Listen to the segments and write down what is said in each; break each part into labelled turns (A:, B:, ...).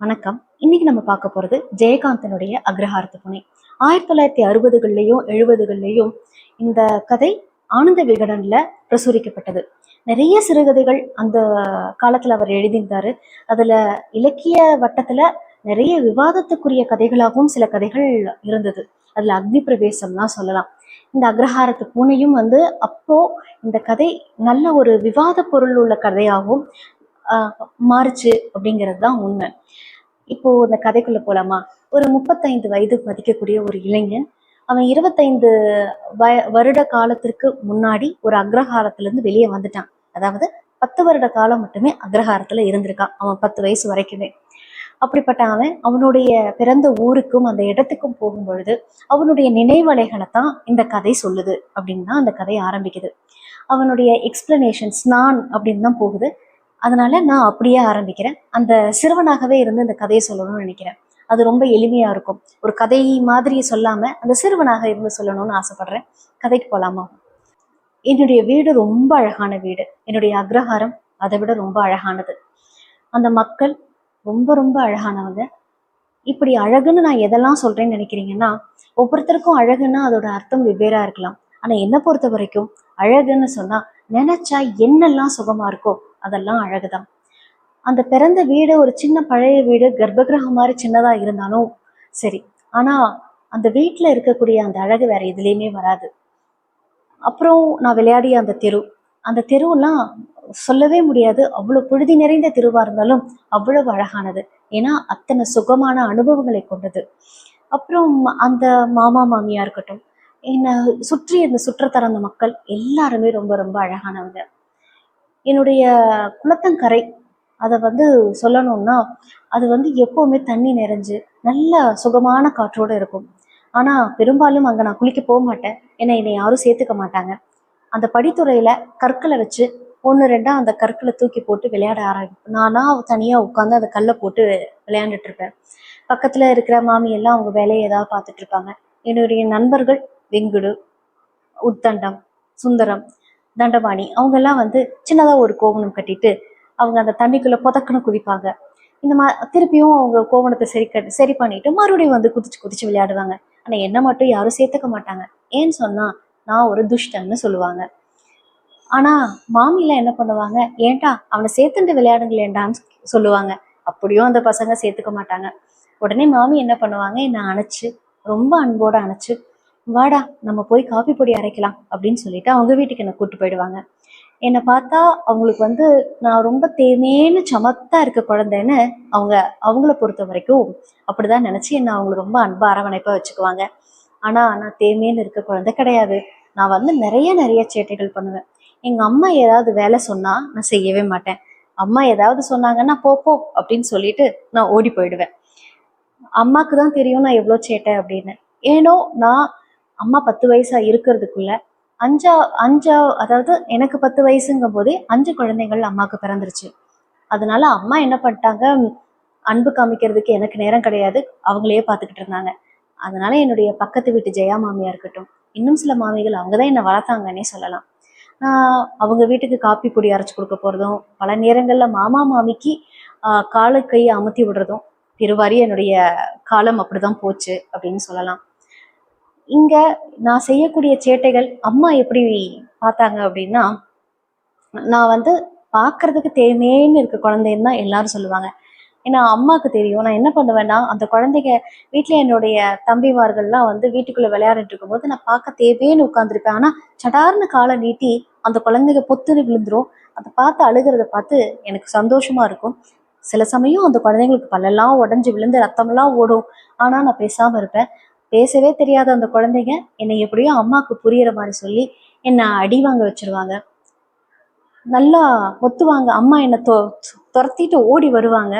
A: வணக்கம். இன்னைக்கு நம்ம பார்க்க போறது ஜெயகாந்தனுடைய அக்ரஹாரத்து புனை. ஆயிரத்தி தொள்ளாயிரத்தி அறுபதுகள்லையும் எழுபதுகள்லையும் இந்த கதை ஆனந்த விகடன்ல பிரசுரிக்கப்பட்டது. நிறைய சிறுகதைகள் அந்த காலத்துல அவர் எழுதியிருந்தாரு. அதுல இலக்கிய வட்டத்துல நிறைய விவாதத்துக்குரிய கதைகளாகவும் சில கதைகள் இருந்தது. அதுல அக்னி பிரவேசம்லாம் சொல்லலாம். இந்த அக்ரஹாரத்து பூனையும் வந்து அப்போ இந்த கதை நல்ல ஒரு விவாத பொருள் உள்ள கதையாகவும் மாறுச்சு அப்படிங்கிறது தான் உண்மை. இப்போ இந்த கதைக்குள்ள போலாமா? ஒரு முப்பத்தைந்து வயது மதிக்கக்கூடிய ஒரு இளைஞன் அவன் இருபத்தைந்து வய வருட காலத்திற்கு முன்னாடி ஒரு அக்ரஹாரத்துல இருந்து வெளியே வந்துட்டான். அதாவது பத்து வருட காலம் மட்டுமே அக்ரஹாரத்துல இருந்திருக்கான். அவன் பத்து வயசு வரைக்குமே. அப்படிப்பட்ட அவன் அவனுடைய பிறந்த ஊருக்கும் அந்த இடத்துக்கும் போகும் பொழுது அவனுடைய நினைவலைகளை தான் இந்த கதை சொல்லுது அப்படின்னு தான் அந்த கதை ஆரம்பிக்குது. அவனுடைய எக்ஸ்பிளனேஷன்ஸ் நான் அப்படின்னு தான் போகுது. அதனால நான் அப்படியே ஆரம்பிக்கிறேன். அந்த சிறுவனாகவே இருந்து இந்த கதையை சொல்லணும்னு நினைக்கிறேன். அது ரொம்ப எளிமையா இருக்கும். ஒரு கதை மாதிரி சொல்லாம அந்த சிறுவனாக இருந்து சொல்லணும்னு ஆசைப்படுறேன். கதைக்கு போலாமா? என்னுடைய வீடு ரொம்ப அழகான வீடு. என்னுடைய அக்ரஹாரம் அதை விட ரொம்ப அழகானது. அந்த மக்கள் ரொம்ப ரொம்ப அழகானவங்க. இப்படி அழகுன்னு நான் எதெல்லாம் சொல்றேன்னு நினைக்கிறீங்கன்னா ஒவ்வொருத்தருக்கும் அழகுன்னா அதோட அர்த்தம் வெவ்வேறா இருக்கலாம். ஆனா என்னை பொறுத்த வரைக்கும் அழகுன்னு சொன்னா நினைச்சா என்னெல்லாம் சுகமா இருக்கோ அதெல்லாம் அழகுதான். அந்த பிறந்த வீடு ஒரு சின்ன பழைய வீடு கர்ப்பகிரகம் மாதிரி சின்னதா இருந்தாலும் சரி. ஆனா அந்த வீட்டுல இருக்கக்கூடிய அந்த அழகு வேற எதுலேயுமே வராது. அப்புறம் நான் விளையாடிய அந்த தெரு. அந்த தெருவெல்லாம் சொல்லவே முடியாது. அவ்வளவு புழுதி நிறைந்த தெருவா இருந்தாலும் அவ்வளவு அழகானது. ஏன்னா அத்தனை சுகமான அனுபவங்களை கொண்டது. அப்புறம் அந்த மாமா மாமியா இருக்கட்டும் என்னை சுற்றி இந்த சுற்றத்தர அந்த மக்கள் எல்லாருமே ரொம்ப ரொம்ப அழகானவங்க. என்னுடைய குளத்தங்கரை அதை வந்து சொல்லணும்னா அது வந்து எப்போவுமே தண்ணி நிறைஞ்சு நல்ல சுகமான காற்றோடு இருக்கும். ஆனால் பெரும்பாலும் அங்கே நான் குளிக்க போக மாட்டேன். ஏன்னா என்னை யாரும் சேர்த்துக்க மாட்டாங்க. அந்த படித்துறையில் கற்களை வச்சு ஒன்று ரெண்டாக அந்த கற்களை தூக்கி போட்டு விளையாட ஆரம்பிப்பேன் நானாக தனியாக உட்காந்து அந்த கல்லை போட்டு விளையாண்டுட்டு இருப்பேன் பக்கத்தில் இருக்கிற மாமியெல்லாம் அவங்க வேலையை ஏதாவது பார்த்துட்டு இருப்பாங்க என்னுடைய நண்பர்கள் வெங்குடு உத்தண்டம் சுந்தரம் தண்டபாணி அவங்க எல்லாம் வந்து சின்னதா ஒரு கோவணம் கட்டிட்டு அவங்க அந்த தண்ணிக்குள்ள புதக்குன்னு குதிப்பாங்க. இந்த மா திருப்பியும் அவங்க கோவணத்தை சரி கட் சரி பண்ணிட்டு மறுபடியும் வந்து குதிச்சு குதிச்சு விளையாடுவாங்க. ஆனா என்ன மட்டும் யாரும் சேர்த்துக்க மாட்டாங்க. ஏன்னு சொன்னா நான் ஒரு துஷ்டன்னு சொல்லுவாங்க. ஆனா மாமிலாம் என்ன பண்ணுவாங்க? ஏன்டா அவனை சேர்த்துட்டு விளையாடுங்களேண்டான்னு சொல்லுவாங்க. அப்படியும் அந்த பசங்க சேர்த்துக்க மாட்டாங்க. உடனே மாமி என்ன பண்ணுவாங்க? என்னை அணைச்சு ரொம்ப அன்போட அணைச்சு வாடா நம்ம போய் காஃபி பொடி அரைக்கலாம் அப்படின்னு சொல்லிட்டு அவங்க வீட்டுக்கு என்னை கூப்பிட்டு போயிடுவாங்க. என்னை பார்த்தா அவங்களுக்கு வந்து நான் ரொம்ப தேமேன்னு சமத்தா இருக்க குழந்தைன்னு அவங்க அவங்கள பொறுத்த வரைக்கும் அப்படிதான் நினச்சி என்னை அவங்கள ரொம்ப அன்பா அரவணைப்பாக வச்சுக்குவாங்க. ஆனால் நான் தேமேன்னு இருக்க குழந்தை கிடையாது. நான் வந்து நிறைய நிறைய சேட்டைகள் பண்ணுவேன். எங்கள் அம்மா ஏதாவது வேலை சொன்னால் நான் செய்யவே மாட்டேன். அம்மா ஏதாவது சொன்னாங்கன்னா போப்போ அப்படின்னு சொல்லிட்டு நான் ஓடி போயிடுவேன். அம்மாக்கு தான் தெரியும் நான் எவ்வளோ சேட்டை அப்படின்னு. ஏனோ நான் அம்மா பத்து வயசா இருக்கிறதுக்குள்ள அஞ்சா அஞ்சா அதாவது எனக்கு பத்து வயசுங்கும் போதே அஞ்சு குழந்தைகள் அம்மாவுக்கு பிறந்துருச்சு. அதனால அம்மா என்ன பண்ணிட்டாங்க? அன்பு காமிக்கிறதுக்கு எனக்கு நேரம் கிடையாது. அவங்களையே பார்த்துக்கிட்டு இருந்தாங்க. அதனால என்னுடைய பக்கத்து வீட்டு ஜெயா மாமியா இருக்கட்டும் இன்னும் சில மாமிகள் அவங்க தான் என்னை வளர்த்தாங்கன்னே சொல்லலாம். அவங்க வீட்டுக்கு காப்பி பொடி அரைச்சி கொடுக்க போகிறதும் பல நேரங்களில் மாமா மாமிக்கு காலு கையை அமுத்தி விடுறதும் பெருவாரி என்னுடைய காலம் அப்படிதான் போச்சு அப்படின்னு சொல்லலாம். இங்க நான் செய்யக்கூடிய சேட்டைகள் அம்மா எப்படி பார்த்தாங்க அப்படின்னா நான் வந்து பார்க்கறதுக்கு தேமேன்னு இருக்க குழந்தைன்னு தான் எல்லாரும் சொல்லுவாங்க. ஏன்னா அம்மாவுக்கு தெரியும். நான் என்ன பண்ணுவேன்னா அந்த குழந்தைங்க வீட்டில் என்னுடைய தம்பிமார்கள்லாம் வந்து வீட்டுக்குள்ள விளையாடிட்டு இருக்கும்போது நான் பார்க்க தேவைன்னு உட்காந்துருப்பேன் ஆனா சடார்னு காலை நீட்டி அந்த குழந்தைங்க பொத்துன்னு விழுந்துரும். அதை பார்த்து அழுகிறத பார்த்து எனக்கு சந்தோஷமா இருக்கும். சில சமயம் அந்த குழந்தைங்களுக்கு பல்லெல்லாம் உடஞ்சி விழுந்து ரத்தமெல்லாம் ஓடும். ஆனா நான் பேசாம இருப்பேன். பேசவே தெரியாத அந்த குழந்தைங்க என்னை எப்படியோ அம்மாவுக்கு புரியிற மாதிரி சொல்லி என்னை அடி வாங்க வச்சிருவாங்க. நல்லா ஒத்துவாங்க. அம்மா என்னை தொ துரத்திட்டு ஓடி வருவாங்க.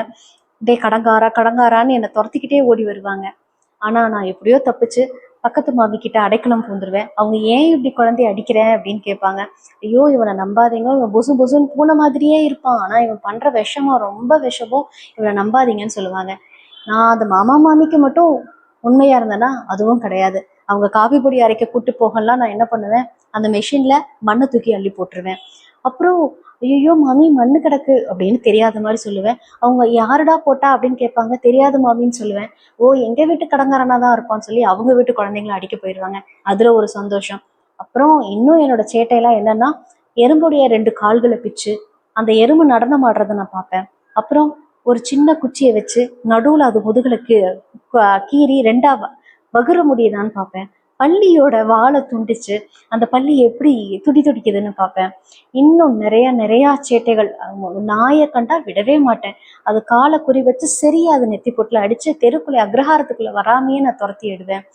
A: டே கடங்காரா கடங்காரான்னு என்னை துரத்திக்கிட்டே ஓடி வருவாங்க. ஆனா நான் எப்படியோ தப்பிச்சு பக்கத்து மாமி கிட்ட அடைக்கலம் பூந்துருவேன். அவங்க ஏன் இப்படி குழந்தைய அடிக்கிறேன் அப்படின்னு கேட்பாங்க. ஐயோ இவனை நம்பாதீங்க. இவன் புசு புசுன்னு பூனை மாதிரியே இருப்பான். ஆனா இவன் பண்ற விஷமம் ரொம்ப விஷமோ இவனை நம்பாதீங்கன்னு சொல்லுவாங்க. நான் அந்த மாமா மாமிக்கு மட்டும் உண்மையா இருந்தேன்னா அதுவும் கிடையாது. அவங்க காபி பொடி அரைக்க கூட்டு போகலாம் நான் என்ன பண்ணுவேன்? அந்த மெஷின்ல மண்ணை தூக்கி அள்ளி போட்டுருவேன். அப்புறம் ஐயோ மாமி மண்ணு கிடக்கு அப்படின்னு தெரியாத மாதிரி சொல்லுவேன். அவங்க யாருடா போட்டா? அப்படின்னு கேட்பாங்க. தெரியாது மாமின்னு சொல்லுவேன். ஓ எங்க வீட்டு கடங்காரனா தான் இருப்பான்னு சொல்லி அவங்க வீட்டு குழந்தைங்களை அடிக்க போயிடுவாங்க. அதுல ஒரு சந்தோஷம். அப்புறம் இன்னும் என்னோட சேட்டையெல்லாம் என்னன்னா எறும்புடைய ரெண்டு கால்களை பிச்சு அந்த எறும்பு நடனம் ஆடுறதை நான் பார்ப்பேன். அப்புறம் ஒரு சின்ன குச்சியை வச்சு நடுவில் அது முதுகில் கீ கீறி ரெண்டாக வகுற முடியுதான்னு பார்ப்பேன். பள்ளியோட வாழை துண்டிச்சு அந்த பள்ளி எப்படி துடி துடிக்குதுன்னு பார்ப்பேன். இன்னும் நிறைய நிறையா சேட்டைகள் நாயை கண்டா விடவே மாட்டேன். அது காலை குறி வச்சு சரியா அது நெத்தி பொட்டில் அடித்து தெருக்குள்ளே அக்ரஹாரத்துக்குள்ளே வராமையே நான் துரத்தி விடுவேன்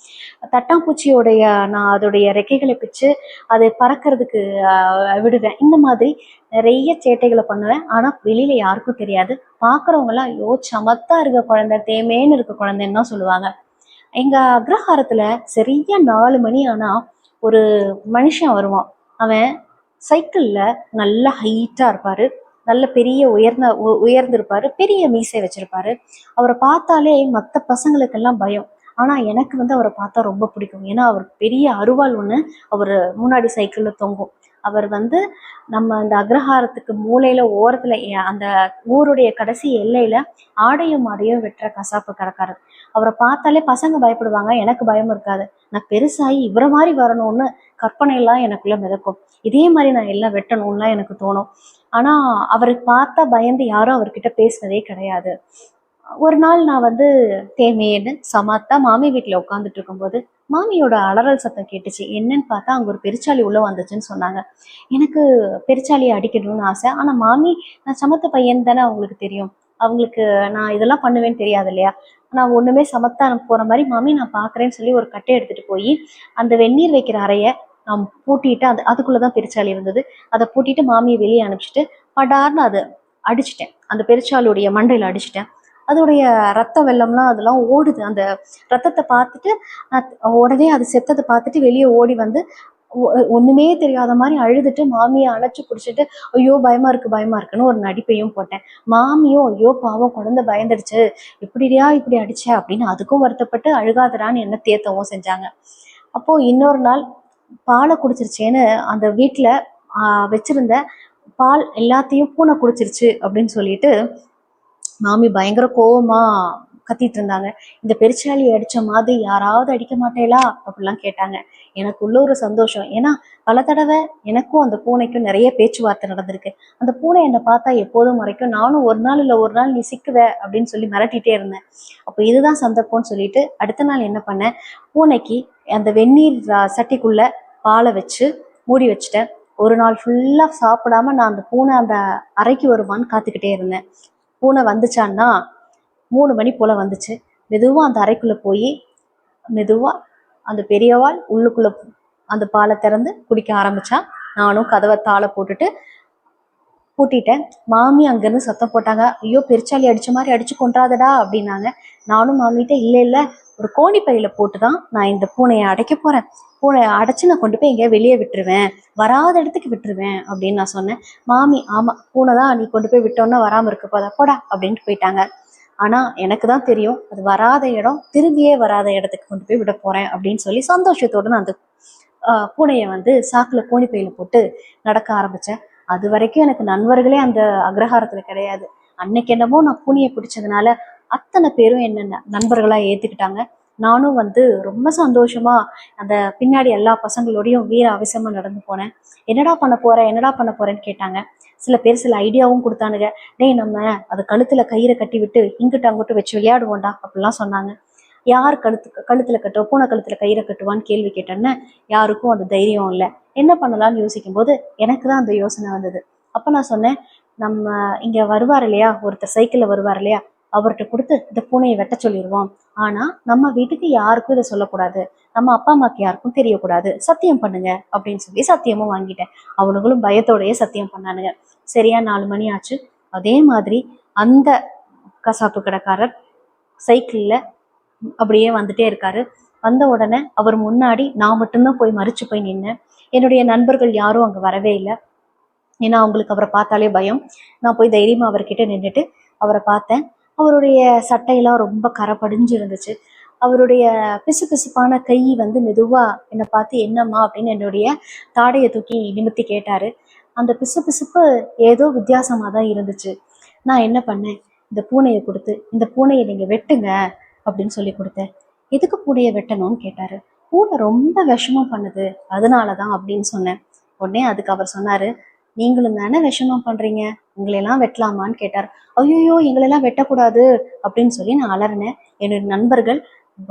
A: தட்டாம்பூச்சியோடைய நான் அதோடைய ரெக்கைகளை பிச்சு அதை பறக்கிறதுக்கு விடுவேன். இந்த மாதிரி நிறைய சேட்டைகளை பண்ணுவேன். ஆனால் வெளியில் யாருக்கும் தெரியாது. பார்க்குறவங்களாம் ஐயோ சமத்தா இருக்க குழந்தை தேமேன்னு இருக்க குழந்தைன்னு தான் சொல்லுவாங்க. எங்கள் அக்ரஹாரத்தில் சரியாக நாலு மணி ஆனால் ஒரு மனுஷன் வருவான். அவன் சைக்கிளில் நல்ல ஹைட்டாக இருப்பார். நல்ல பெரிய உயர்ந்த உ- பெரிய மீசை வச்சுருப்பார். அவரை பார்த்தாலே மற்ற பசங்களுக்கெல்லாம் பயம். ஆனால் எனக்கு வந்து அவரை பார்த்தா ரொம்ப பிடிக்கும். ஏன்னா அவர் பெரிய அருவாள் ஒன்று அவர் முன்னாடி சைக்கிளில் தொங்கும். அவர் வந்து நம்ம இந்த அக்ரஹாரத்துக்கு மூலையில ஓரத்துல அந்த ஊருடைய கடைசி எல்லையில ஆடையும் ஆடையும் வெட்டுற கசாப்பு கடைக்காரர். அவரை பார்த்தாலே பசங்க பயப்படுவாங்க எனக்கு பயம் இருக்காது. நான் பெருசாகி இவரை மாதிரி வரணும்னு கற்பனை எல்லாம் எனக்குள்ள மிதக்கும். இதே மாதிரி நான் எல்லாம் வெட்டணும்லாம் எனக்கு தோணும். ஆனா அவரை பார்த்தா பயந்து யாரும் அவர்கிட்ட பேசுனதே கிடையாது. ஒரு நாள் நான் வந்து தேமேன்னு சமாத்தா மாமி வீட்டில் உட்காந்துட்டு இருக்கும்போது மாமியோட அலறல் சத்தம் கேட்டுச்சு. என்னன்னு பார்த்தா அங்கே ஒரு பெருச்சாளி உள்ளே வந்துச்சுன்னு சொன்னாங்க. எனக்கு பெருச்சாலியை அடிக்கணும்னு ஆசை. ஆனால் மாமி நான் சமத்த பையன் தானே அவங்களுக்கு தெரியும். அவங்களுக்கு நான் இதெல்லாம் பண்ணுவேன்னு தெரியாது இல்லையா? நான் ஒன்றுமே சமத்தா போகிற மாதிரி மாமி நான் பார்க்குறேன்னு சொல்லி ஒரு கட்டை எடுத்துகிட்டு போய் அந்த வெந்நீர் வைக்கிற அறையை நான் பூட்டிட்டு அது அதுக்குள்ளே தான் பெருச்சாளி இருந்தது. அதை பூட்டிட்டு மாமியை வெளியே அனுப்பிச்சிட்டு படார்னு அதை அடிச்சிட்டேன். அந்த பெருச்சாளியுடைய மண்டையில் அடிச்சிட்டேன். அதோடைய ரத்த வெள்ளம்லாம் அதெல்லாம் ஓடுது. அந்த ரத்தத்தை பார்த்துட்டு உடனே அது செத்ததை பார்த்துட்டு வெளியே ஓடி வந்து ஒண்ணுமே தெரியாத மாதிரி அழுதுட்டு மாமியை அணைச்சு பிடிச்சிட்டு ஐயோ பயமா இருக்கு பயமா இருக்குன்னு ஒரு நடிப்பையும் போட்டேன். மாமியும் ஐயோ பாவம் குழந்தை பயந்துடுச்சு இப்படியா இப்படி அடிச்ச அப்படின்னு அதுக்கும் வருத்தப்பட்டு அழுகாதடான்னு என்ன தேத்தவும் செஞ்சாங்க. அப்போ இன்னொரு நாள் பாலை குடிச்சிருச்சேன்னு அந்த வீட்டில் வச்சிருந்த பால் எல்லாத்தையும் பூனை குடிச்சிருச்சு அப்படின்னு சொல்லிட்டு மாமி பயங்கர கோவமா கத்திட்டு இருந்தாங்க. இந்த பெருச்சாளி அடிச்ச மாதிரி யாராவது அடிக்க மாட்டேலா அப்படிலாம் கேட்டாங்க. எனக்கு உள்ள ஒரு சந்தோஷம். ஏன்னா பல தடவை எனக்கும் அந்த பூனைக்கும் நிறைய பேச்சுவார்த்தை நடந்திருக்கு. அந்த பூனை என்னை பார்த்தா எப்போதும் வரைக்கும் நானும் ஒரு நாள் இல்லை ஒரு நாள் நீ சிக்குவ அப்படின்னு சொல்லி மிரட்டிட்டே இருந்தேன். அப்போ இதுதான் சந்தர்ப்பம்னு சொல்லிட்டு அடுத்த நாள் என்ன பண்ணேன்? பூனைக்கு அந்த வெந்நீர் சட்டிக்குள்ள பாலை வச்சு மூடி வச்சுட்டேன். ஒரு நாள் ஃபுல்லாக சாப்பிடாம நான் அந்த பூனை அந்த அறைக்கு வருமான்னு காத்துக்கிட்டே இருந்தேன். பூனை வந்துச்சான்னா மூணு மணி போல் வந்துச்சு. மெதுவாக அந்த அறைக்குள்ளே போய் மெதுவாக அந்த பெரியவாள் உள்ளுக்குள்ளே அந்த பாலை திறந்து குடிக்க ஆரம்பித்தா நானும் கதவை தாளை போட்டுட்டு பூட்டிட்டேன். மாமி அங்கேருந்து சத்தம் போட்டாங்க. ஐயோ பெருச்சாளி அடித்த மாதிரி அடித்து கொண்டாதடா அப்படின்னாங்க. நானும் மாமிகிட்ட இல்லை இல்லை. ஒரு கோணி பையில போட்டு தான் நான் இந்த பூனையை அடைக்க போகிறேன் பூனையை அடைச்சு நான் கொண்டு போய் எங்கேயா வெளியே விட்டுருவேன். வராத இடத்துக்கு விட்டுருவேன் அப்படின்னு நான் சொன்னேன். மாமி ஆமா பூனை தான் நீ கொண்டு போய் விட்டோன்னா வராம இருக்க போதா? போடா அப்படின்ட்டு போயிட்டாங்க. ஆனா எனக்கு தான் தெரியும் அது வராத இடம் திரும்பியே வராத இடத்துக்கு கொண்டு போய் விட போறேன் அப்படின்னு சொல்லி சந்தோஷத்தோடு நான் அந்த பூனையை வந்து சாக்குல கோணி பையில போட்டு நடக்க ஆரம்பிச்சேன். அது வரைக்கும் எனக்கு நண்பர்களே அந்த அக்ரஹாரத்துல கிடையாது. அன்னைக்கு என்னமோ நான் பூனையை பிடிச்சதுனால அத்தனை பேரும் என்ன நண்பர்களா ஏத்துக்கிட்டாங்க. நானும் வந்து ரொம்ப சந்தோஷமா அந்த பின்னாடி எல்லா பசங்களோடையும் வீர அவசியமா நடந்து போனேன். என்னடா பண்ண போற என்னடா பண்ண போறேன்னு கேட்டாங்க. சில பேர் சில ஐடியாவும் கொடுத்தானுங்க. டேய் நம்ம அது கழுத்துல கயிறை கட்டி விட்டு இங்கிட்டு அங்கிட்டு வச்சு விளையாடுவோம்டா அப்படிலாம் சொன்னாங்க. யார் கழுத்து கழுத்துல கட்டுவோம் பூனை கழுத்துல கயிறை கட்டுவான்னு கேள்வி கேட்டேன்னு யாருக்கும் அந்த தைரியம் இல்லை. என்ன பண்ணலாம்னு யோசிக்கும் போது எனக்கு தான் அந்த யோசனை வந்தது. அப்ப நான் சொன்னேன் நம்ம இங்க வருவார் இல்லையா? ஒருத்தர் சைக்கிள்ல வருவார் இல்லையா? அவர்கிட்ட கொடுத்து இந்த பூனையை வெட்ட சொல்லிடுவோம் ஆனா நம்ம வீட்டுக்கு யாருக்கும் இதை சொல்லக்கூடாது. நம்ம அப்பா அம்மாக்கு யாருக்கும் தெரியக்கூடாது. சத்தியம் பண்ணுங்க அப்படின்னு சொல்லி சத்தியமும் வாங்கிட்டேன். அவனுங்களும் பயத்தோடயே சத்தியம் பண்ணானுங்க. சரியா நாலு மணி ஆச்சு. அதே மாதிரி அந்த கசாப்பு கடைக்காரர் சைக்கிள்ல அப்படியே வந்துட்டே இருக்காரு. வந்த உடனே அவர் முன்னாடி நான் மட்டும்தான் போய் மறிச்சு போய் நின்னேன். என்னுடைய நண்பர்கள் யாரும் அங்க வரவே இல்லை. ஏன்னா அவங்களுக்கு அவரை பார்த்தாலே பயம். நான் போய் தைரியமா அவர்கிட்ட நின்றுட்டு அவரை பார்த்தேன். அவருடைய சட்டையெல்லாம் ரொம்ப கரை படிஞ்சு இருந்துச்சு அவருடைய பிசு பிசுப்பான கை வந்து மெதுவாக என்னை பார்த்து என்னம்மா? அப்படின்னு என்னுடைய தாடையை தூக்கி நிமித்தி கேட்டாரு. அந்த பிசுபிசுப்பு ஏதோ வித்தியாசமாக தான் இருந்துச்சு. நான் என்ன பண்ணேன்? இந்த பூனையை கொடுத்து இந்த பூனையை நீங்கள் வெட்டுங்க அப்படின்னு சொல்லி கொடுத்தேன். எதுக்கு பூனையை வெட்டணும்னு? கேட்டாரு. பூனை ரொம்ப விஷமம் பண்ணுது. அதனால தான் அப்படின்னு சொன்னேன். உடனே அதுக்கு அவர் சொன்னாரு நீங்களும் தானே விஷமம் பண்றீங்க? உங்களையெல்லாம் வெட்டலாமான்னு கேட்டார். ஐயோயோ எங்களெல்லாம் வெட்டக்கூடாது அப்படின்னு சொல்லி நான் அலறினேன். என்னுடைய நண்பர்கள்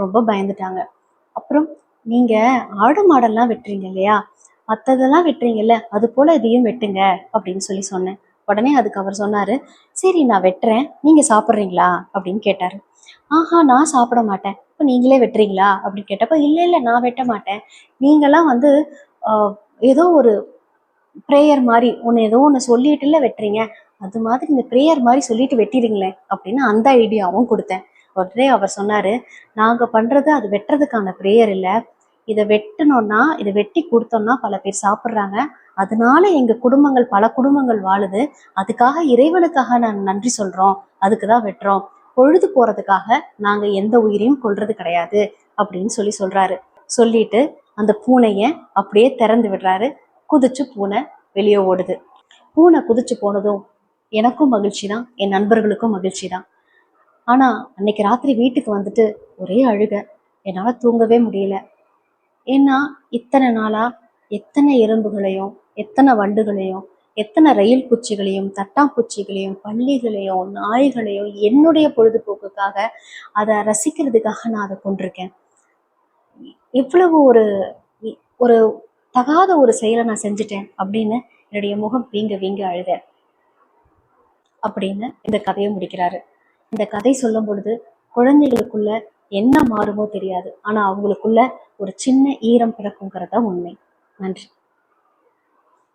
A: ரொம்ப பயந்துட்டாங்க. அப்புறம் நீங்க ஆடு மாடெல்லாம் வெட்டுறீங்க இல்லையா? மற்றதெல்லாம் வெட்டுறீங்கல்ல அது போல இதையும் வெட்டுங்க அப்படின்னு சொல்லி சொன்னேன். உடனே அதுக்கு அவர் சொன்னாரு சரி நான் வெட்டுறேன். நீங்க சாப்பிட்றீங்களா? அப்படின்னு கேட்டாரு. ஆஹா நான் சாப்பிட மாட்டேன். இப்போ நீங்களே வெட்டுறீங்களா? அப்படின்னு கேட்டப்ப இல்லை இல்லை நான் வெட்ட மாட்டேன். நீங்களாம் வந்து ஏதோ ஒரு ப்ரேயர் மாதிரி ஒன்று ஏதோ ஒன்று சொல்லிட்டுல வெட்டுறீங்க. அது மாதிரி இந்த ப்ரேயர் மாதிரி சொல்லிட்டு வெட்டிடுங்களேன் அப்படின்னு அந்த ஐடியாவும் கொடுத்தேன். உடனே அவர் சொன்னார் நாங்கள் பண்ணுறது அது வெட்டுறதுக்கான ப்ரேயர் இல்லை. இதை வெட்டணும்னா இதை வெட்டி கொடுத்தோம்னா பல பேர் சாப்பிட்றாங்க. அதனால எங்கள் குடும்பங்கள் பல குடும்பங்கள் வாழுது. அதுக்காக இறைவனுக்காக நான் நன்றி சொல்கிறோம் அதுக்கு தான் வெட்டுறோம். பொழுது போகிறதுக்காக நாங்கள் எந்த உயிரையும் கொள்றது கிடையாது. அப்படின்னு சொல்லி சொல்கிறாரு சொல்லிட்டு அந்த பூனையை அப்படியே திறந்து விடுறாரு. குதிச்சு பூனை வெளியே ஓடுது. பூனை குதிச்சு போனதும் எனக்கும் மகிழ்ச்சி தான் என் நண்பர்களுக்கும் மகிழ்ச்சி தான் ஆனா அன்னைக்கு ராத்திரி வீட்டுக்கு வந்துட்டு ஒரே அழுக. என்னால தூங்கவே முடியல. ஏன்னா இத்தனை நாளா எத்தனை எறும்புகளையும் எத்தனை வண்டுகளையும் எத்தனை ரயில் பூச்சிகளையும் தட்டாம்பூச்சிகளையும் பள்ளிகளையும் நாய்களையும் என்னுடைய பொழுதுபோக்குக்காக அதை ரசிக்கிறதுக்காக நான் அதை கொண்டிருக்கேன். எவ்வளவு ஒரு ஒரு தகாத ஒரு செயலை நான் செஞ்சுட்டேன் அப்படின்னு என்னுடைய முகம் வீங்க வீங்க அழுத. அப்படின்னு இந்த கதையை முடிக்கிறாரு. இந்த கதை சொல்லும் பொழுது குழந்தைகளுக்குள்ள என்ன மாறுமோ தெரியாது. ஆனா அவங்களுக்குள்ள ஒரு சின்ன ஈரம் பிறக்குங்கிறதா உண்மை. நன்றி.